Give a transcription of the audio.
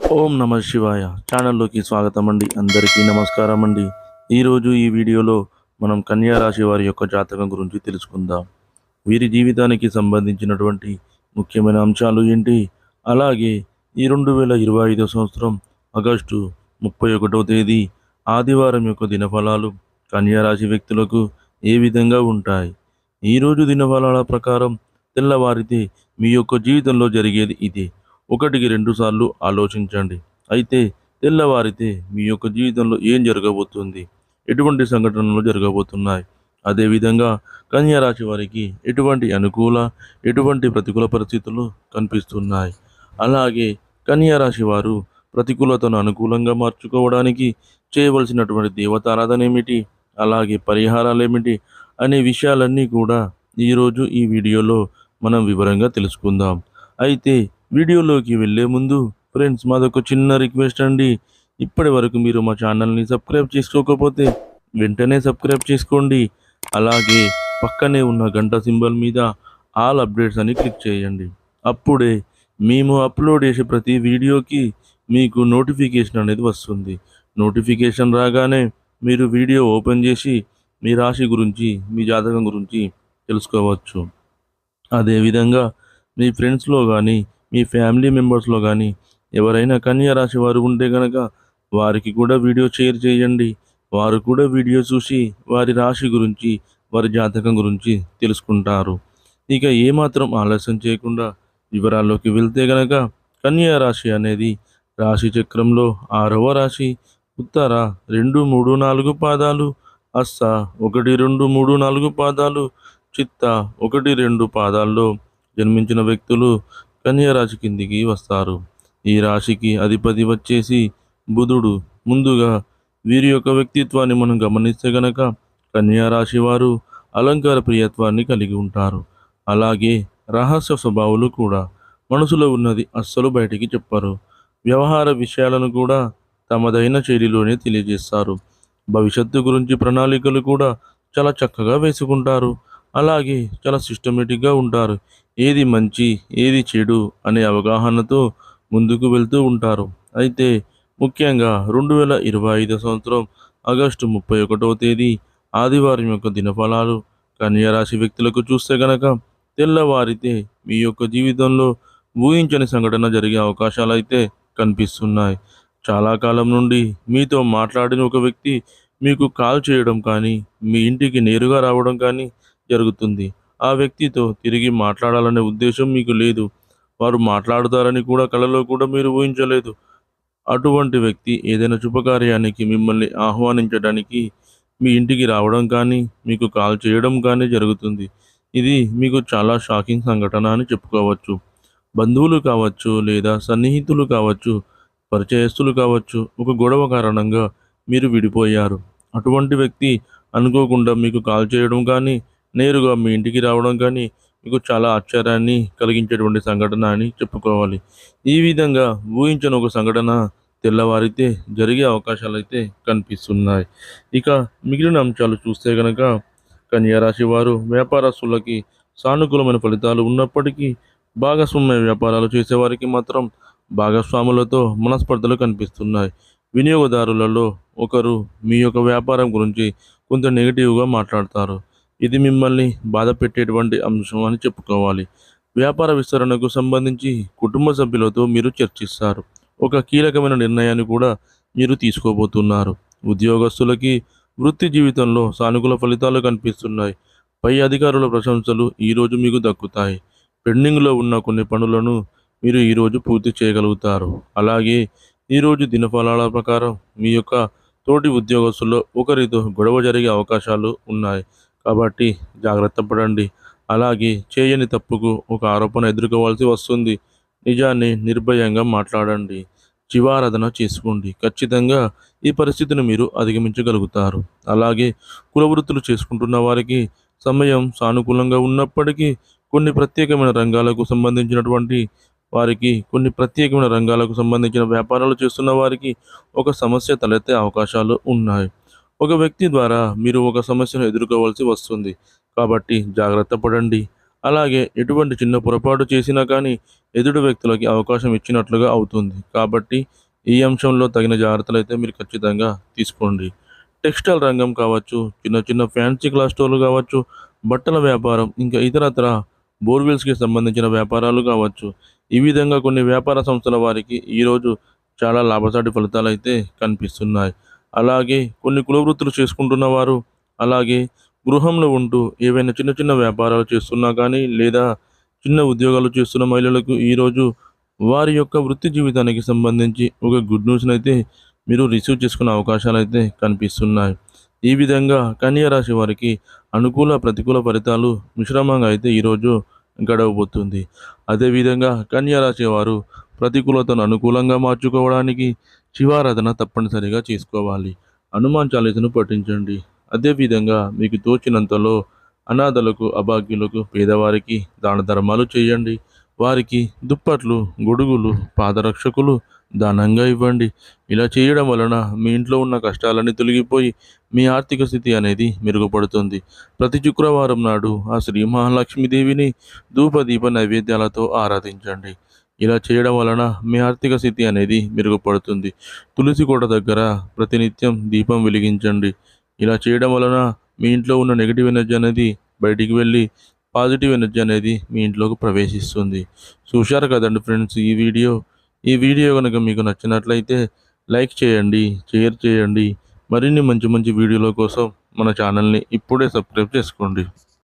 ఓం నమ శివాయ. ఛానల్లోకి స్వాగతం అండి అందరికీ నమస్కారం అండి ఈరోజు ఈ వీడియోలో మనం కన్యా రాశి వారి యొక్క జాతకం గురించి తెలుసుకుందాం. వీరి జీవితానికి సంబంధించినటువంటి ముఖ్యమైన అంశాలు ఏంటి? అలాగే ఈ రెండు వేల ఇరవై ఐదో సంవత్సరం ఆగస్టు ముప్పై ఒకటవ తేదీ ఆదివారం యొక్క దినఫలాలు కన్యా రాశి వ్యక్తులకు ఏ విధంగా ఉంటాయి? ఈరోజు దినఫలాల ప్రకారం తెల్లవారితే మీ యొక్క జీవితంలో జరిగేది ఇదే. ఒకటికి రెండు సార్లు ఆలోచించండి. అయితే తెల్లవారితే మీ యొక్క జీవితంలో ఏం జరగబోతుంది? ఎటువంటి సంఘటనలు జరగబోతున్నాయి? అదేవిధంగా కన్యా రాశి వారికి ఎటువంటి అనుకూల ఎటువంటి ప్రతికూల పరిస్థితులు కనిపిస్తున్నాయి? అలాగే కన్యా రాశి వారు ప్రతికూలతను అనుకూలంగా మార్చుకోవడానికి చేయవలసినటువంటి దేవతారాధన ఏమిటి? అలాగే పరిహారాలు ఏమిటి? అనే విషయాలన్నీ కూడా ఈరోజు ఈ వీడియోలో మనం వివరంగా తెలుసుకుందాం. అయితే వీడియోలోకి వెళ్ళే ముందు ఫ్రెండ్స్ మాదొక చిన్న రిక్వెస్ట్ అండి. ఇప్పటి వరకు మీరు మా ఛానల్ని సబ్స్క్రైబ్ చేసుకోకపోతే వెంటనే సబ్స్క్రైబ్ చేసుకోండి. అలాగే పక్కనే ఉన్న గంట సింబల్ మీద ఆల్ అప్డేట్స్ అని క్లిక్ చేయండి. అప్పుడే మేము అప్లోడ్ చేసే ప్రతి వీడియోకి మీకు నోటిఫికేషన్ అనేది వస్తుంది. నోటిఫికేషన్ రాగానే మీరు వీడియో ఓపెన్ చేసి మీ రాశి గురించి మీ జాతకం గురించి తెలుసుకోవచ్చు. అదేవిధంగా మీ ఫ్రెండ్స్లో కానీ మీ ఫ్యామిలీ మెంబర్స్లో కానీ ఎవరైనా కన్యా రాశి వారు ఉంటే కనుక వారికి కూడా వీడియో షేర్ చేయండి. వారు కూడా వీడియో చూసి వారి రాశి గురించి వారి జాతకం గురించి తెలుసుకుంటారు. ఇక ఏమాత్రం ఆలస్యం చేయకుండా వివరాల్లోకి వెళ్తే గనక కన్యా రాశి అనేది రాశి చక్రంలో ఆరవ రాశి. ఉత్తర రెండు మూడు నాలుగు పాదాలు అస్స ఒకటి రెండు మూడు నాలుగు పాదాలు చిత్త ఒకటి రెండు పాదాల్లో జన్మించిన వ్యక్తులు కన్యరాశి కిందికి వస్తారు. ఈ రాశికి అధిపతి వచ్చేసి బుధుడు. ముందుగా వీరి యొక్క వ్యక్తిత్వాన్ని మనం గమనిస్తే గనక కన్యా రాశి వారు అలంకార ప్రియత్వాన్ని కలిగి ఉంటారు. అలాగే రహస్య స్వభావాలు కూడా మనసులో ఉన్నది అస్సలు బయటికి చెప్పరు. వ్యవహార విషయాలను కూడా తమదైన శైలిలోనే తెలియజేస్తారు. భవిష్యత్తు గురించి ప్రణాళికలు కూడా చాలా చక్కగా వేసుకుంటారు. అలాగే చాలా సిస్టమేటిక్గా ఉంటారు. ఏది మంచి ఏది చెడు అనే అవగాహనతో ముందుకు వెళ్తూ ఉంటారు. అయితే ముఖ్యంగా రెండు వేల ఇరవై ఐదో సంవత్సరం ఆగస్టు ముప్పై ఒకటవ తేదీ ఆదివారం యొక్క దినఫలాలు కన్యరాశి వ్యక్తులకు చూస్తే గనక తెల్లవారితే మీ యొక్క జీవితంలో ఊహించని సంఘటన జరిగే అవకాశాలు అయితే కనిపిస్తున్నాయి. చాలా కాలం నుండి మీతో మాట్లాడిన ఒక వ్యక్తి మీకు కాల్ చేయడం కానీ మీ ఇంటికి నేరుగా రావడం కానీ జరుగుతుంది. ఆ వ్యక్తితో తిరిగి మాట్లాడాలనే ఉద్దేశం మీకు లేదు. వారు మాట్లాడతారని కూడా కలలో కూడా మీరు ఊహించలేదు. అటువంటి వ్యక్తి ఏదైనా శుభకార్యానికి మిమ్మల్ని ఆహ్వానించడానికి మీ ఇంటికి రావడం కానీ మీకు కాల్ చేయడం కానీ జరుగుతుంది. ఇది మీకు చాలా షాకింగ్ సంఘటన అని చెప్పుకోవచ్చు. బంధువులు కావచ్చు లేదా సన్నిహితులు కావచ్చు పరిచయస్తులు కావచ్చు ఒక గొడవ కారణంగా మీరు విడిపోయారు. అటువంటి వ్యక్తి అనుకోకుండా మీకు కాల్ చేయడం కానీ నేరుగా మీ ఇంటికి రావడం కానీ మీకు చాలా ఆశ్చర్యాన్ని కలిగించేటువంటి సంఘటన అని చెప్పుకోవాలి. ఈ విధంగా ఊహించని ఒక సంఘటన తెల్లవారితే జరిగే అవకాశాలు అయితే కనిపిస్తున్నాయి. ఇక మిగిలిన అంశాలు చూస్తే కనుక కన్యారాశి వారు వ్యాపారస్తులకి సానుకూలమైన ఫలితాలు ఉన్నప్పటికీ భాగస్వామ్య వ్యాపారాలు చేసేవారికి మాత్రం భాగస్వాములతో మనస్పర్ధలు కనిపిస్తున్నాయి. వినియోగదారులలో ఒకరు మీ యొక్క వ్యాపారం గురించి కొంత నెగిటివ్గా మాట్లాడతారు. ఇది మిమ్మల్ని బాధ పెట్టేటువంటి అంశం అని చెప్పుకోవాలి. వ్యాపార విస్తరణకు సంబంధించి కుటుంబ సభ్యులతో మీరు చర్చిస్తారు. ఒక కీలకమైన నిర్ణయాన్ని కూడా మీరు తీసుకోబోతున్నారు. ఉద్యోగస్తులకి వృత్తి జీవితంలో సానుకూల ఫలితాలు కనిపిస్తున్నాయి. పై అధికారుల ప్రశంసలు ఈరోజు మీకు దక్కుతాయి. పెండింగ్లో ఉన్న కొన్ని పనులను మీరు ఈరోజు పూర్తి చేయగలుగుతారు. అలాగే ఈరోజు దినఫలాల ప్రకారం మీ యొక్క తోటి ఉద్యోగస్తుల్లో ఒకరితో గొడవ జరిగే అవకాశాలు ఉన్నాయి. కాబట్టి జాగ్రత్త పడండి. అలాగే చేయని తప్పుకు ఒక ఆరోపణ ఎదుర్కోవాల్సి వస్తుంది. నిజాన్ని నిర్భయంగా మాట్లాడండి. జీవారాధన చేసుకోండి. ఖచ్చితంగా ఈ పరిస్థితిని మీరు అధిగమించగలుగుతారు. అలాగే కులవృత్తులు చేసుకుంటున్న వారికి సమయం సానుకూలంగా ఉన్నప్పటికీ కొన్ని ప్రత్యేకమైన రంగాలకు సంబంధించినటువంటి వారికి కొన్ని ప్రత్యేకమైన రంగాలకు సంబంధించిన వ్యాపారాలు చేస్తున్న వారికి ఒక సమస్య తలెత్తే అవకాశాలు ఉన్నాయి. ఒక వ్యక్తి ద్వారా మీరు ఒక సమస్యను ఎదుర్కోవాల్సి వస్తుంది. కాబట్టి జాగ్రత్త పడండి. అలాగే ఎటువంటి చిన్న పొరపాటు చేసినా కానీ ఎదుటి వ్యక్తులకి అవకాశం ఇచ్చినట్లుగా అవుతుంది. కాబట్టి ఈ అంశంలో తగిన జాగ్రత్తలు అయితే మీరు ఖచ్చితంగా తీసుకోండి. టెక్స్టైల్ రంగం కావచ్చు చిన్న చిన్న ఫ్యాన్సీ క్లాస్ స్టోర్లు కావచ్చు బట్టల వ్యాపారం ఇంకా ఇతరత్ర బోర్వెల్స్కి సంబంధించిన వ్యాపారాలు కావచ్చు. ఈ విధంగా కొన్ని వ్యాపార సంస్థల వారికి ఈరోజు చాలా లాభసాటి ఫలితాలు అయితే కనిపిస్తున్నాయి. అలాగే కొన్ని కులవృత్తులు చేసుకుంటున్న వారు అలాగే గృహంలో ఉంటూ ఏవైనా చిన్న చిన్న వ్యాపారాలు చేస్తున్నా కానీ లేదా చిన్న ఉద్యోగాలు చేస్తున్న మహిళలకు ఈరోజు వారి యొక్క వృత్తి జీవితానికి సంబంధించి ఒక గుడ్ న్యూస్ని అయితే మీరు రిసీవ్ చేసుకునే అవకాశాలు అయితే కనిపిస్తున్నాయి. ఈ విధంగా కన్యా రాశి వారికి అనుకూల ప్రతికూల ఫలితాలు మిశ్రమంగా అయితే ఈరోజు గడవబోతుంది. అదేవిధంగా కన్యా రాశి వారు ప్రతికూలతను అనుకూలంగా మార్చుకోవడానికి శివారాధన తప్పనిసరిగా చేసుకోవాలి. హనుమాన్ చాలీసను పఠించండి. అదేవిధంగా మీకు తోచినంతలో అనాథలకు అభాగ్యులకు పేదవారికి దాన ధర్మాలు చేయండి. వారికి దుప్పట్లు గొడుగులు పాదరక్షకులు దానంగా ఇవ్వండి. ఇలా చేయడం వలన మీ ఇంట్లో ఉన్న కష్టాలన్నీ తొలగిపోయి మీ ఆర్థిక స్థితి అనేది మెరుగుపడుతుంది. ప్రతి శుక్రవారం నాడు ఆ శ్రీ మహాలక్ష్మీదేవిని ధూపదీప నైవేద్యాలతో ఆరాధించండి. ఇలా చేయడం వలన మీ ఆర్థిక స్థితి అనేది మెరుగుపడుతుంది. తులసి కోట దగ్గర ప్రతినిత్యం దీపం వెలిగించండి. ఇలా చేయడం వలన మీ ఇంట్లో ఉన్న నెగిటివ్ ఎనర్జీ అనేది బయటికి వెళ్ళి పాజిటివ్ ఎనర్జీ అనేది మీ ఇంట్లోకి ప్రవేశిస్తుంది. చూశారు కదండి ఫ్రెండ్స్ ఈ వీడియో? ఈ వీడియో కనుక మీకు నచ్చినట్లయితే లైక్ చేయండి షేర్ చేయండి. మరిన్ని మంచి మంచి వీడియోల కోసం మన ఛానల్ని ఇప్పుడే సబ్స్క్రైబ్ చేసుకోండి.